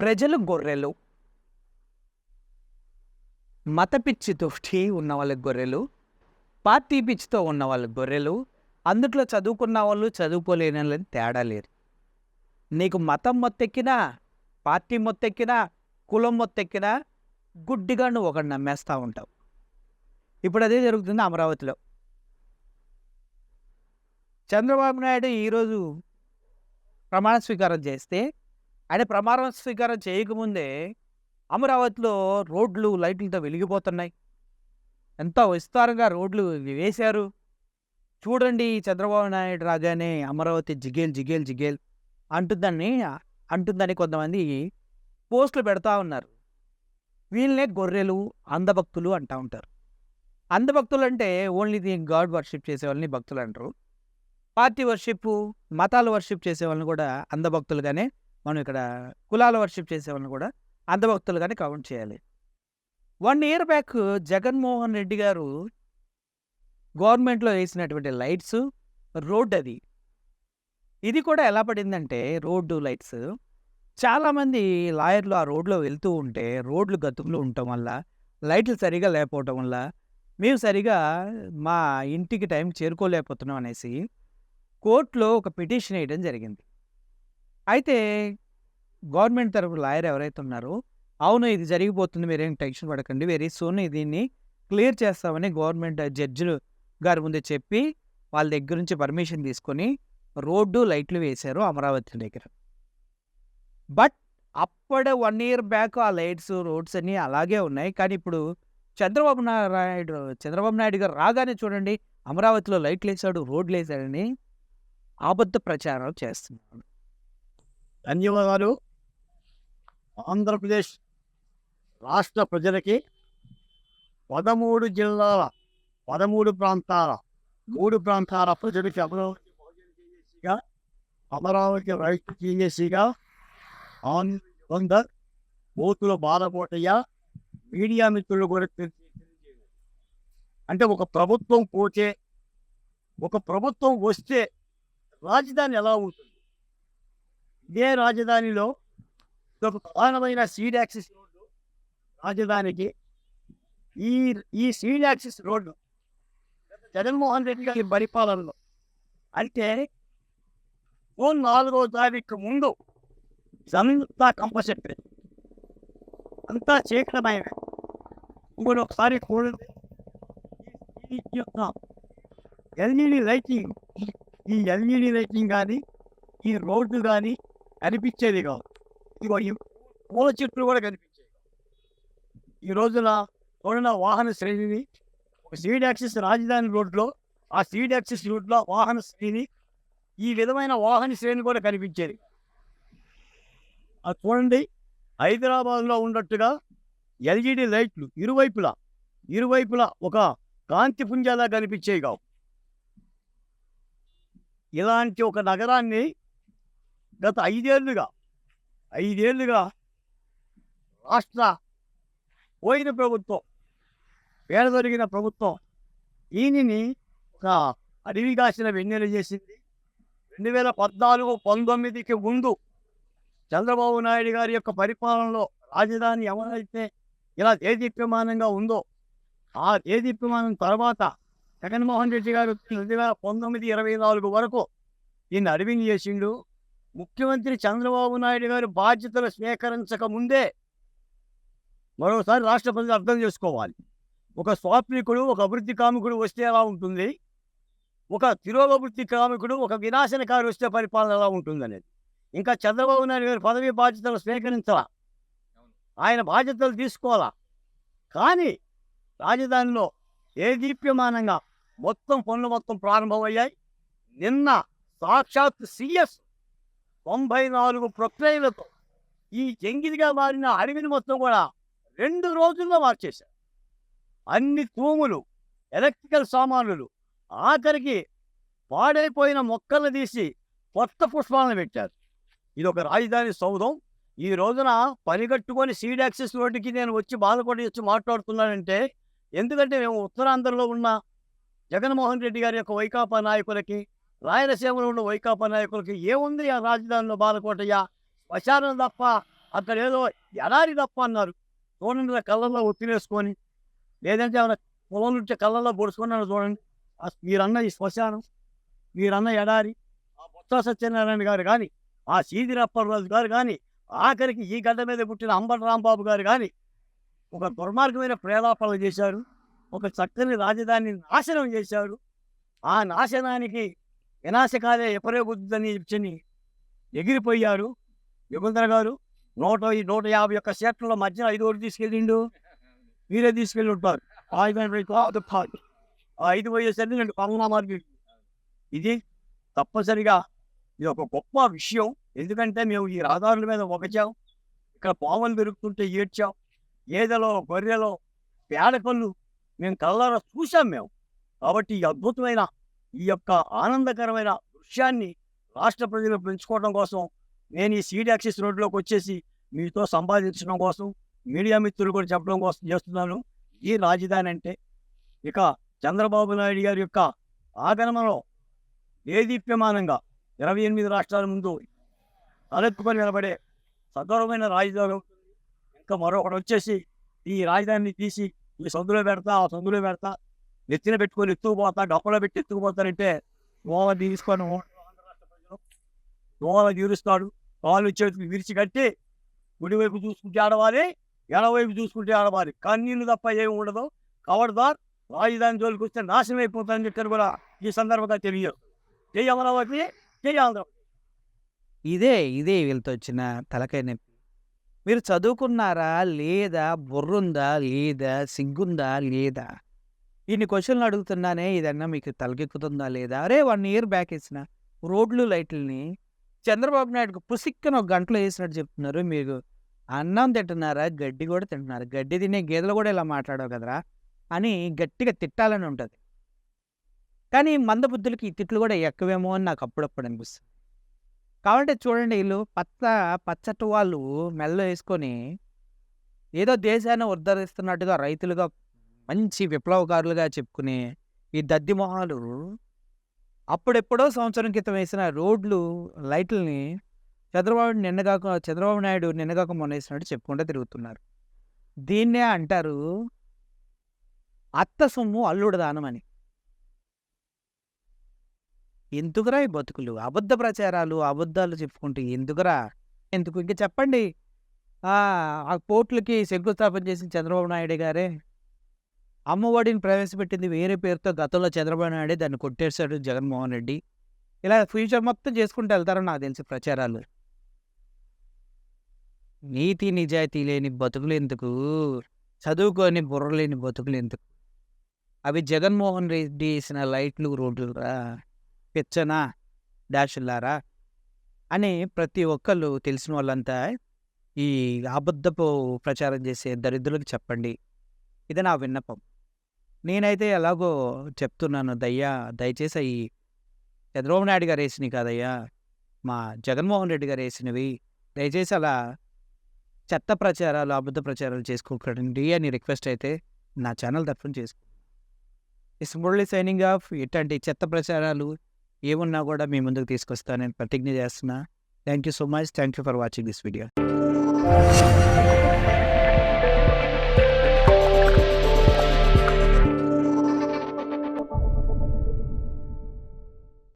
ప్రజలు గొర్రెలు. మత పిచ్చితోటి ఉన్న వాళ్ళకి గొర్రెలు. పార్టీ పిచ్చితో ఉన్న వాళ్ళకి గొర్రెలు. అందుట్లో చదువుకున్న వాళ్ళు చదువుకోలేని వాళ్ళని తేడా లేరు నీకు మతం మొత్తెక్కినా పార్టీ మొత్తెక్కినా కులం మొత్తెక్కినా గుడ్డిగా నువ్వు ఒకటి నమ్మేస్తూ ఉంటావు. ఇప్పుడు అదే జరుగుతుంది అమరావతిలో. చంద్రబాబు నాయుడు ఈరోజు ప్రమాణ స్వీకారం చేస్తే ఆయన ప్రమాణ స్వీకారం చేయకముందే అమరావతిలో రోడ్లు లైట్లతో వెలిగిపోతున్నాయి. ఎంత విస్తారంగా రోడ్లు వేశారు. చూడండి చంద్రబాబు నాయుడు రాగానే అమరావతి జిగేల్ జిగేల్ జిగేల్ అంటుందని అంటుందని కొంతమంది పోస్టులు పెడతా ఉన్నారు. వీళ్ళనే గొర్రెలు అందభక్తులు అంటూ ఉంటారు. అందభక్తులు అంటే ఓన్లీ ది గాడ్ వర్షిప్ చేసే వాళ్ళని భక్తులు అంటారు. పార్టీ వర్షిప్ మతాలు వర్షిప్ చేసే వాళ్ళని కూడా అందభక్తులుగానే మనం ఇక్కడ కులాల వర్షిప్ చేసేవాళ్ళని కూడా అంధభక్తులుగానే కౌంట్ చేయాలి. One year back Jaganmohan Reddy గారు గవర్నమెంట్లో వేసినటువంటి లైట్స్ రోడ్ అది. ఇది కూడా ఎలా పడిందంటే రోడ్డు లైట్స్. చాలామంది లాయర్లు ఆ రోడ్లో వెళ్తూ ఉంటే రోడ్లు గతుకులు ఉండటం వల్ల లైట్లు సరిగా లేకపోవటం వల్ల మేము సరిగా మా ఇంటికి టైం చేరుకోలేకపోతున్నాం అనేసి కోర్టులో ఒక పిటిషన్ వేయడం జరిగింది. అయితే గవర్నమెంట్ తరపు లాయర్ ఎవరైతే ఉన్నారో అవును ఇది జరిగిపోతుంది మీరేం టెన్షన్ పడకండి వెరీ సూన్ దీన్ని క్లియర్ చేస్తామని గవర్నమెంట్ జడ్జిలు గారి ముందే చెప్పి వాళ్ళ దగ్గర నుంచి పర్మిషన్ తీసుకొని రోడ్డు లైట్లు వేశారు అమరావతి దగ్గర. బట్ అప్పుడే వన్ ఇయర్ బ్యాక్ ఆ లైట్స్ రోడ్స్ అన్నీ అలాగే ఉన్నాయి. కానీ ఇప్పుడు చంద్రబాబు నాయుడు చంద్రబాబు నాయుడు గారు రాగానే చూడండి అమరావతిలో లైట్లు వేసాడు రోడ్లు వేసాడని అబద్ధ ప్రచారం చేస్తున్నాడు ధన్యవాదాలు. ఆంధ్రప్రదేశ్ రాష్ట్ర ప్రజలకి పదమూడు జిల్లాల పదమూడు ప్రాంతాల మూడు ప్రాంతాల ప్రజలకి అమరావతి అమరావతి రైతు జేఏసీగా ఆనంద బోతుల బాలకోటయ్య మీడియా మిత్రులు కూడా అంటే ఒక ప్రభుత్వం పోతే ఒక ప్రభుత్వం వస్తే రాజధాని ఎలా ఉంటుంది? ఇదే రాజధానిలో ఒక ప్రధానమైన సీడ్ యాక్సిస్ రోడ్డు రాజధానికి. ఈ ఈ seed axis road Jaganmohan Reddy గారి పరిపాలనలో. అంటే జూన్ నాలుగో తారీఖు ముందు సంయుక్త కంపల్సరీ అంతా చీకటమయమే. ఇంకోటి ఒకసారి చూడండి. ఎల్ఈడి లైటింగ్ ఈ ఎల్ఈడి లైటింగ్ కానీ ఈ రోడ్డు కానీ కనిపించేది కాదు. ఇదిగో ఈ పూల చెట్లు కూడా కనిపించేది ఈ రోజున చూడన వాహన శ్రేణిని ఒక సీడ్ యాక్సిస్ రాజధాని రోడ్లో ఆ సీడ్ యాక్సిస్ రోడ్లో వాహన శ్రేణి ఈ విధమైన వాహన శ్రేణి కూడా కనిపించేది. అది చూడండి హైదరాబాద్లో ఉన్నట్టుగా ఎల్ఈడి లైట్లు ఇరువైపులా ఇరువైపులా ఒక కాంతి పుంజాలా కనిపించేవి కావు. ఇలాంటి ఒక నగరాన్ని గత ఐదేళ్ళుగా ఐదేళ్ళుగా రాష్ట్ర పోయిన ప్రభుత్వం పేడ దొరికిన ప్రభుత్వం ఈయనని ఒక అడవి కాసిన వెన్నెల చేసింది. రెండు వేల పద్నాలుగు పంతొమ్మిదికి ముందు చంద్రబాబు నాయుడు గారి యొక్క పరిపాలనలో రాజధాని ఎవరైతే ఇలా దేదీప్యమానంగా ఉందో ఆ దేదీప్యమానం తర్వాత జగన్మోహన్ రెడ్డి గారు రెండు వేల పంతొమ్మిది ఇరవై నాలుగు వరకు దీన్ని అడవిని చేసిండు. ముఖ్యమంత్రి చంద్రబాబు నాయుడు గారు బాధ్యతలు స్వీకరించక ముందే మరోసారి రాష్ట్ర ప్రజలు అర్థం చేసుకోవాలి. ఒక స్వాప్నికుడు ఒక అభివృద్ధి కామికుడు వస్తే ఎలా ఉంటుంది? ఒక తిరోగభివృద్ధి కామికుడు ఒక వినాశనకారి వస్తే పరిపాలన ఎలా ఉంటుంది అనేది ఇంకా చంద్రబాబు నాయుడు గారు పదవి బాధ్యతలు స్వీకరించాలా? ఆయన బాధ్యతలు తీసుకోవాలా? కానీ రాజధానిలో ఏ దీప్యమానంగా మొత్తం పనులు మొత్తం ప్రారంభమయ్యాయి. నిన్న సాక్షాత్ సిఎస్ తొంభై నాలుగు ప్రక్రియలతో ఈ జంగిలిగా మారిన అడవిని మొత్తం కూడా రెండు రోజుల్లో మార్చేశారు. అన్ని తూములు ఎలక్ట్రికల్ సామాన్లు ఆఖరికి పాడైపోయిన మొక్కలు తీసి కొత్త పుష్పాలను పెట్టారు. ఇది ఒక రాజధాని సౌధం. ఈ రోజున పనిగట్టుకొని సీడ్ యాక్సెస్ రోడ్డుకి నేను వచ్చి బాధపడి వచ్చి మాట్లాడుతున్నానంటే ఎందుకంటే మేము ఉత్తరాంధ్రలో ఉన్న జగన్మోహన్ రెడ్డి గారి యొక్క వైకాపా నాయకులకి రాయలసీమలో ఉన్న వైకాపా నాయకులకి ఏముంది ఆ రాజధానిలో బాలకోటయ్య శ్మశానం తప్ప అక్కడ ఏదో ఎడారి తప్ప అన్నారు. చూడండి కళ్ళల్లో ఒత్తిలేసుకొని లేదంటే ఏమైనా పొలం నుంచి కళ్ళల్లో పొడుచుకున్నాను చూడండి. మీరన్న ఈ శ్మశానం మీరన్న ఎడారి ఆ బొత్స సత్యనారాయణ గారు కానీ ఆ సీదిరప్పరాజు గారు కానీ ఆఖరికి ఈ గడ్డ మీద పుట్టిన అంబటి రాంబాబు గారు కానీ ఒక దుర్మార్గమైన ప్రేలాపాలు చేశారు. ఒక చక్కని రాజధానిని నాశనం చేశారు. ఆ నాశనానికి వినాశకాలే ఎపరేగుద్దని చెప్పని ఎగిరిపోయారు యుగంధర గారు. నూట నూట యాభై ఒక్క సీట్ల మధ్యన ఐదు ఓటు తీసుకెళ్ళిండు మీరే తీసుకెళ్ళి ఉంటారు ఆ ఐదు పోయేసరికి నేను పవనా మార్గం ఇది తప్పనిసరిగా ఇది ఒక గొప్ప విషయం. ఎందుకంటే మేము ఈ రహదారుల మీద ఒకచాం ఇక్కడ పాములు పెరుగుతుంటే ఏడ్చాం. గేదెలో గొర్రెలో పేడకళ్ళు మేము కల్లారా చూసాం మేము. కాబట్టి ఈ అద్భుతమైన ఈ యొక్క ఆనందకరమైన దృశ్యాన్ని రాష్ట్ర ప్రజలు పెంచుకోవడం కోసం నేను ఈ సీడ్ యాక్సిస్ రోడ్లోకి వచ్చేసి మీతో సంపాదించడం కోసం మీడియా మిత్రులు కూడా చెప్పడం కోసం చేస్తున్నాను. ఈ రాజధాని అంటే ఇక చంద్రబాబు నాయుడు గారి యొక్క ఆగమనంలో దేదీప్యమానంగా ఇరవై ఎనిమిది రాష్ట్రాల ముందు తలెత్తుకొని నిలబడే సగౌరవమైన రాజధాని ఇంకా మరొకటి వచ్చేసి ఈ రాజధానిని తీసి ఈ సందులో పెడతా ఆ సందులో పెడతా నెత్తిన పెట్టుకొని ఎత్తుకుపోతా డొక్కలో పెట్టి ఎత్తుకుపోతానంటే దోమ తీసుకొని ఆంధ్ర దోమ తీరుస్తాడు. కాళ్ళు చేతికి విరిచి కట్టి కుడివైపు చూసుకుంటే ఆడవాలి ఎడవైపు చూసుకుంటే ఆడవాలి కన్నీళ్ళు తప్ప ఏమి ఉండదు. కవర్దార్ రాజధాని జోలికి వస్తే నాశనం అయిపోతుందని చెప్పారు కూడా ఈ సందర్భంగా తెలియదు. జై అమరావతి జై ఆంధ్ర. ఇదే ఇదే వీళ్ళతో వచ్చిన తలకాయ నొప్పి. మీరు చదువుకున్నారా లేదా బుర్రుందా లేదా సిగ్గుందా లేదా? ఇన్ని క్వశ్చన్లు అడుగుతున్నానే ఇదన్నా మీకు తలకెక్కుతుందా లేదా? అరే వన్ ఇయర్ బ్యాక్ వేసిన రోడ్లు లైట్లని చంద్రబాబు నాయుడుకు పుసిక్కన ఒక గంటలో వేసినట్టు చెప్తున్నారు. మీరు అన్నం తింటున్నారా? గడ్డి కూడా తింటున్నారు. గడ్డి తినే గేదెలు కూడా ఇలా మాట్లాడవు కదరా? అని గట్టిగా తిట్టాలని ఉంటుంది. కానీ మందబుద్ధులకి ఈ తిట్లు కూడా ఎక్కువేమో అని నాకు అప్పుడప్పుడు అనిపిస్తుంది. కాబట్టి చూడండి వీళ్ళు పచ్చ పచ్చటి వాళ్ళు మెల్ల వేసుకొని ఏదో దేశాన్ని ఉద్ధరిస్తున్నట్టుగా రైతులుగా మంచి విప్లవకారులుగా చెప్పుకునే ఈ దద్ది మొహాలు అప్పుడెప్పుడో సంవత్సరం క్రితం వేసిన రోడ్లు లైట్లని చంద్రబాబు నిన్నగాక చంద్రబాబు నాయుడు నిన్నగాక మొన్న వేసినట్టు చెప్పుకుంటూ తిరుగుతున్నారు. దీన్నే అంటారు అత్త సొమ్ము అల్లుడు దానం అని. ఎందుకురా ఈ బతుకులు? అబద్ధ ప్రచారాలు అబద్ధాలు చెప్పుకుంటూ ఎందుకురా? ఎందుకు? ఇంక చెప్పండి. ఆ ఆ పోర్టులకి శంకుస్థాపన చేసిన చంద్రబాబు నాయుడు గారే అమ్మఒడిని ప్రవేశపెట్టింది వేరే పేరుతో గతంలో చంద్రబాబు నాయుడే దాన్ని కొట్టేశాడు జగన్మోహన్ రెడ్డి. ఇలా ఫ్యూచర్ మొత్తం చేసుకుంటూ వెళ్తారని నాకు తెలిసి ప్రచారాలు. నీతి నిజాయితీ లేని బతుకులు ఎందుకు? చదువుకొని బుర్ర లేని బతుకులు ఎందుకు? అవి జగన్మోహన్ రెడ్డి వేసిన లైట్లు రోడ్లురా? పిచ్చనా? పెచ్చనా డాషులారా అని ప్రతి ఒక్కళ్ళు తెలిసిన వాళ్ళంతా ఈ అబద్ధపు ప్రచారం చేసే దరిద్రులకు చెప్పండి. ఇది నా విన్నపం. నేనైతే ఎలాగో చెప్తున్నాను దయ్యా దయచేసి అవి చంద్రబాబు నాయుడు గారు వేసినవి కాదయ్యా మా జగన్మోహన్ రెడ్డి గారు వేసినవి. దయచేసి అలా చెత్త ప్రచారాలు అబద్ధ ప్రచారాలు చేసుకోకండి అని రిక్వెస్ట్ అయితే నా ఛానల్ తరఫున చేసుకో ఇస్ మురళి సైనింగ్ ఆఫ్ ఇట్లాంటి చెత్త ప్రచారాలు ఏమున్నా కూడా మీ ముందుకు తీసుకొస్తానని ప్రతిజ్ఞ చేస్తున్నా. Thank you so much. Thank you for watching this video.